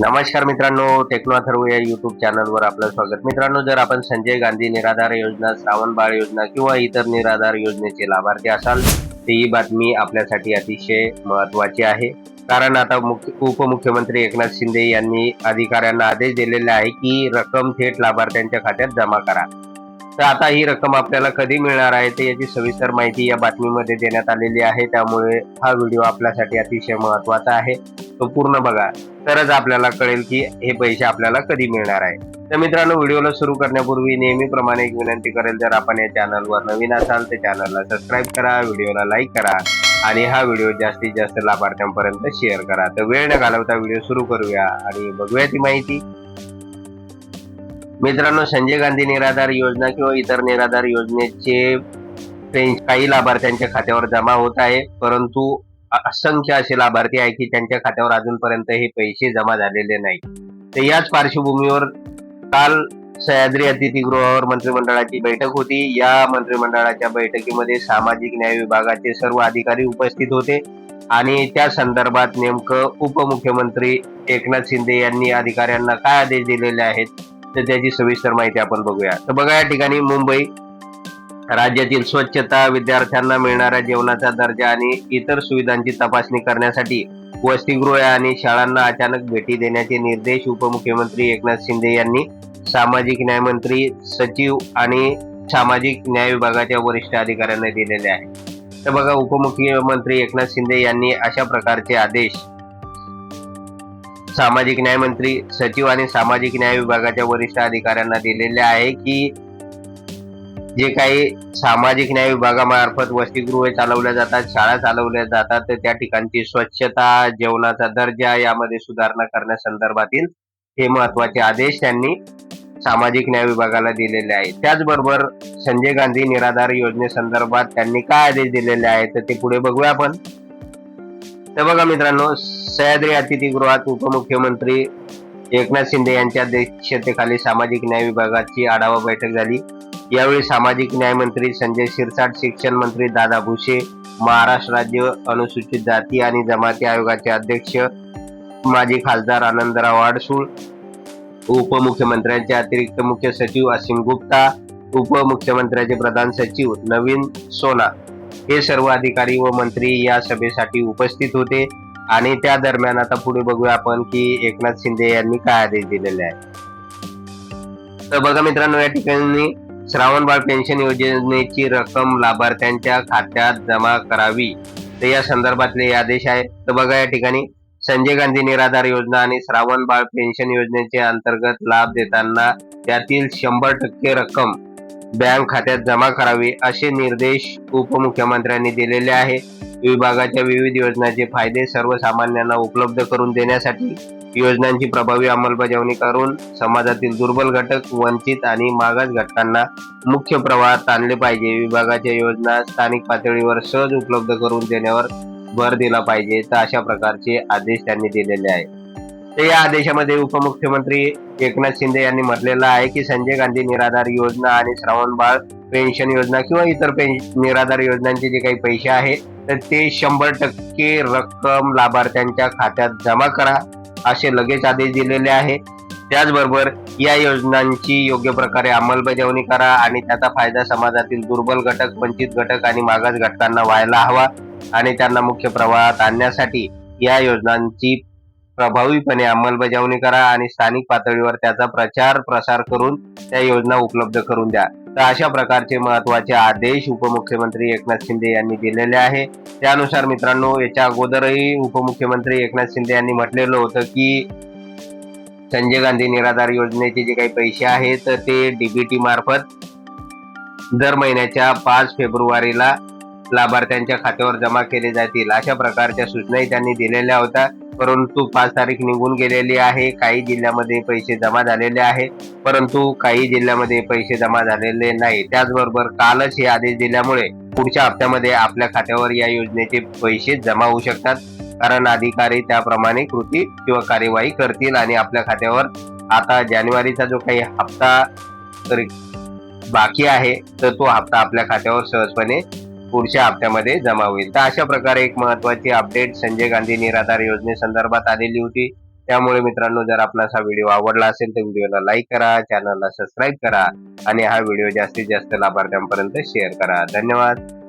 नमस्कार मित्रांनो टेक्नो अथर्व या युट्यूब चॅनलवर आपलं स्वागत. मित्रांनो जर आपण संजय गांधी निराधार योजना श्रावण बाळ योजना किंवा इतर निराधार योजनेचे लाभार्थी असाल तर ही बातमी आपल्यासाठी अतिशय महत्वाची आहे. कारण आता मुख्य उपमुख्यमंत्री एकनाथ शिंदे यांनी अधिकाऱ्यांना आदेश दिलेले आहे की रक्कम थेट लाभार्थ्यांच्या खात्यात जमा करा. तर आता ही रक्कम आपल्याला कधी मिळणार आहे तर याची सविस्तर माहिती या बातमीमध्ये देण्यात आलेली आहे. त्यामुळे हा व्हिडिओ आपल्यासाठी अतिशय महत्त्वाचा आहे. तो पूर्ण बघा. तरच आपल्याला कळेल की हे पैसे आपल्याला कधी मिळणार आहे. तर मित्रांनो व्हिडिओला सुरू करण्यापूर्वी नेहमीप्रमाणे एक विनंती करेल जर आपण या चॅनलवर नवीन असाल तर चॅनलला सबस्क्राईब करा व्हिडिओला लाईक करा आणि हा व्हिडिओ जास्तीत जास्त लाभार्थ्यांपर्यंत शेअर करा. तर वेळ न घालवता व्हिडिओ सुरू करूया आणि बघूया ती माहिती. मित्रांनो संजय गांधी निराधार योजना किंवा इतर निराधार योजनेचे काही लाभार्थ्यांच्या खात्यावर जमा होत आहे. परंतु असंख्य असे लाभार्थी आहे की त्यांच्या खात्यावर अजूनपर्यंत हे पैसे जमा झालेले नाही तर याच पार्श्वभूमीवर काल सह्याद्री अतिथीगृहावर मंत्रिमंडळाची बैठक होती. या मंत्रिमंडळाच्या बैठकीमध्ये सामाजिक न्याय विभागाचे सर्व अधिकारी उपस्थित होते आणि त्या संदर्भात नेमकं उपमुख्यमंत्री एकनाथ शिंदे यांनी अधिकाऱ्यांना काय आदेश दिलेले आहेत? तर त्याची सविस्तर माहिती आपण बघूया. तर बघा या ठिकाणी मुंबई राज्यातील स्वच्छता विद्यार्थ्यांना मिळणाऱ्या जेवणाचा दर्जा आणि इतर सुविधांची तपासणी करण्यासाठी वसतिगृह आणि शाळांना अचानक भेटी देण्याचे निर्देश उपमुख्यमंत्री एकनाथ शिंदे यांनी सामाजिक न्यायमंत्री सचिव आणि सामाजिक न्याय विभागाच्या वरिष्ठ अधिकाऱ्यांना दिलेले आहे. तर बघा उपमुख्यमंत्री एकनाथ शिंदे यांनी अशा प्रकारचे आदेश सामाजिक न्याय मंत्री सचिव आणि सामाजिक न्याय विभागाच्या वरिष्ठ अधिकाऱ्यांना दिलेले आहे की जे काही सामाजिक न्याय विभागामार्फत वसतिगृहे चालवल्या जातात शाळा चालवल्या जातात तर त्या ठिकाणची स्वच्छता जेवणाचा दर्जा यामध्ये सुधारणा करण्यासंदर्भातील हे महत्त्वाचे आदेश त्यांनी सामाजिक न्याय विभागाला दिलेले आहेत. त्याचबरोबर संजय गांधी निराधार योजनेसंदर्भात त्यांनी काय आदेश दिलेले आहेत तर ते पुढे बघूया आपण. तर बघा मित्रांनो सह्याद्री अतिथीगृहात उपमुख्यमंत्री एकनाथ शिंदे यांच्या अध्यक्षतेखाली सामाजिक न्याय विभागाची आढावा बैठक झाली. यावेळी सामाजिक न्याय मंत्री संजय शिरसाट शिक्षण मंत्री दादा भुसे महाराष्ट्र राज्य अनुसूचित जाती आणि जमाती आयोगाचे अध्यक्ष माजी खासदार आनंदराव आडसूळ उपमुख्यमंत्र्यांचे अतिरिक्त मुख्य सचिव असीम गुप्ता उपमुख्यमंत्र्यांचे प्रधान सचिव नवीन सोना. हे सर्व अधिकारी व मंत्री या सभेसाठी उपस्थित होते. आणि त्या दरम्यान आता पुढे बघूया आपण की एकनाथ शिंदे यांनी काय आदेश दिलेले आहे तर बघा मित्रांनो या ठिकाणी श्रावण बाळ पेन्शन योजनेची रक्कम लाभार्थ्यांच्या खात्यात जमा करावी. तर या संदर्भातले आदेश आहे तर बघा या ठिकाणी संजय गांधी निराधार योजना आणि श्रावण बाळ पेन्शन योजनेचे अंतर्गत लाभ देताना त्यातील शंभर टक्के रक्कम बँक खात्यात जमा करावी असे निर्देश उपमुख्यमंत्र्यांनी दिलेले आहे. विभागाच्या विविध योजनांचे फायदे सर्वसामान्यांना उपलब्ध करून देण्यासाठी योजनांची प्रभावी अंमलबजावणी करून समाजातील दुर्बल घटक वंचित आणि मागास घटकांना मुख्य प्रवाहात आणले पाहिजे. विभागाच्या योजना स्थानिक पातळीवर सहज उपलब्ध करून देण्यावर भर दिला पाहिजे तर अशा प्रकारचे आदेश त्यांनी दिलेले आहेत. तर या आदेशामध्ये उपमुख्यमंत्री एकनाथ शिंदे यांनी म्हटलेलं आहे की संजय गांधी निराधार योजना आणि श्रावण बाळ पेन्शन योजना किंवा इतर पेन निराधार योजनांचे जे काही पैसे आहेत तर ते शंभर टक्के रक्कम लाभार्थ्यांच्या खात्यात जमा करा असे लगेच आदेश दिलेले आहे. त्याचबरोबर या योजनांची योग्य प्रकारे अंमलबजावणी करा आणि त्याचा फायदा समाजातील दुर्बल घटक वंचित घटक आणि मागास घटकांना व्हायला हवा आणि त्यांना मुख्य प्रवाहात आणण्यासाठी या योजनांची प्रभावीपणे अंमलबजावणी करा आणि स्थानिक पातळीवर त्याचा प्रचार प्रसार करून त्या योजना उपलब्ध करून द्या. तर अशा प्रकारचे महत्त्वाचे आदेश उपमुख्यमंत्री एकनाथ शिंदे यांनी दिलेले आहे. त्यानुसार मित्रांनो याच्या अगोदरही उपमुख्यमंत्री एकनाथ शिंदे यांनी म्हटलेलं होतं की संजय गांधी निराधार योजनेचे जे काही पैसे आहेत तर ते डीबीटी मार्फत दर महिन्याच्या पाच फेब्रुवारीला लाभार्थ्यांच्या खात्यावर जमा केले जातील. अशा प्रकारच्या सूचनाही त्यांनी दिलेल्या होत्या. परंतु पाच तारीख निघून गेलेली आहे. काही जिल्ह्यामध्ये पैसे जमा झालेले आहेत. परंतु काही जिल्ह्यामध्ये पैसे जमा झालेले नाही. त्याचबरोबर कालच हे आदेश दिल्यामुळे पुढच्या हप्त्यामध्ये आपल्या खात्यावर या योजनेचे पैसे जमा होऊ शकतात. कारण अधिकारी त्याप्रमाणे कृती किंवा कार्यवाही करतील आणि आपल्या खात्यावर आता जानेवारीचा जो काही हप्ता तरी बाकी आहे तर तो हप्ता आपल्या खात्यावर सहजपणे पुढच्या हप्त्यामध्ये जमा होईल. तर अशा प्रकारे एक महत्वाची अपडेट संजय गांधी निराधार योजनेसंदर्भात आलेली होती. त्यामुळे मित्रांनो जर आपणास हा व्हिडिओ आवडला असेल तर व्हिडिओला लाईक करा चॅनलला सबस्क्राईब करा आणि हा व्हिडिओ जास्तीत जास्त लाभार्थ्यांपर्यंत शेअर करा. धन्यवाद.